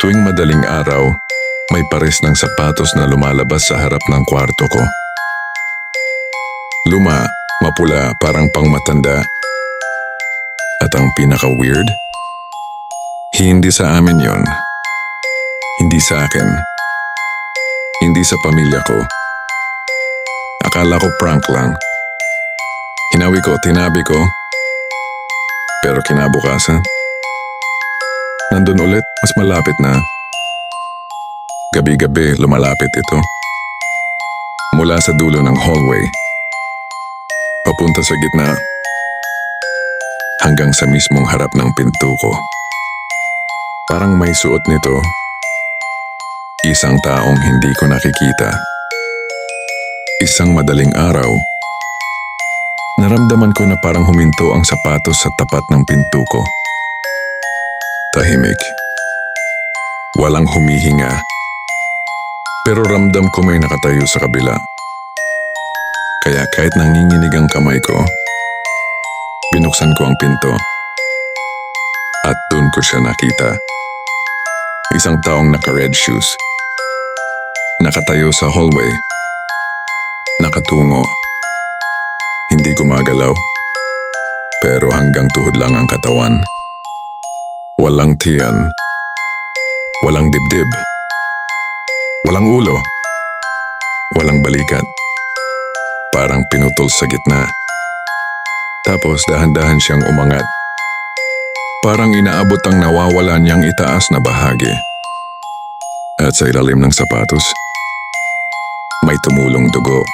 Tuwing madaling araw, may pares ng sapatos na lumalabas sa harap ng kwarto ko. Luma, mapula, parang pangmatanda. At ang pinaka-weird? Hindi sa amin yon. Hindi sa akin. Hindi sa pamilya ko. Akala ko prank lang. Hinawi ko, tinabi ko. Pero kinabukasan, nandun ulit, mas malapit na. Gabi-gabi lumalapit ito. Mula sa dulo ng hallway. Papunta sa gitna. Hanggang sa mismong harap ng pinto ko. Parang may suot nito. Isang taong hindi ko nakikita. Isang madaling araw. Naramdaman ko na parang huminto ang sapatos sa tapat ng pinto ko. Tahimik. Walang humihinga. Pero ramdam ko may nakatayo sa kabila. Kaya kahit nanginginig ang kamay ko, binuksan ko ang pinto. At doon ko siya nakita. Isang taong naka-red shoes. Nakatayo sa hallway. Nakatungo. Hindi gumagalaw. Pero hanggang tuhod lang ang katawan. Walang tiyan. Walang dibdib. Walang ulo. Walang balikat. Parang pinutol sa gitna. Tapos dahan-dahan siyang umangat. Parang inaabot ang nawawala niyang itaas na bahagi. At sa ilalim ng sapatos, may tumulong dugo.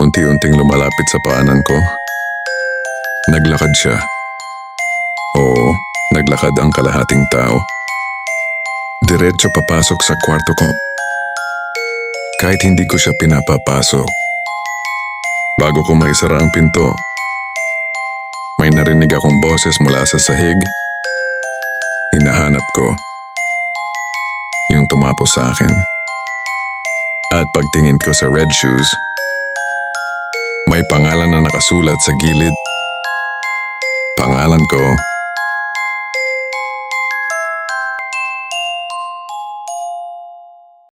Unti-unting lumalapit sa paanan ko. Naglakad siya. Naglakad ang kalahating tao. Diretso papasok sa kwarto ko. Kahit hindi ko siya pinapapasok. Bago ko maisara ang pinto, may narinig akong boses mula sa sahig. Hinahanap ko. Yung tumapos sa akin. At pagtingin ko sa red shoes, may pangalan na nakasulat sa gilid. Pangalan ko,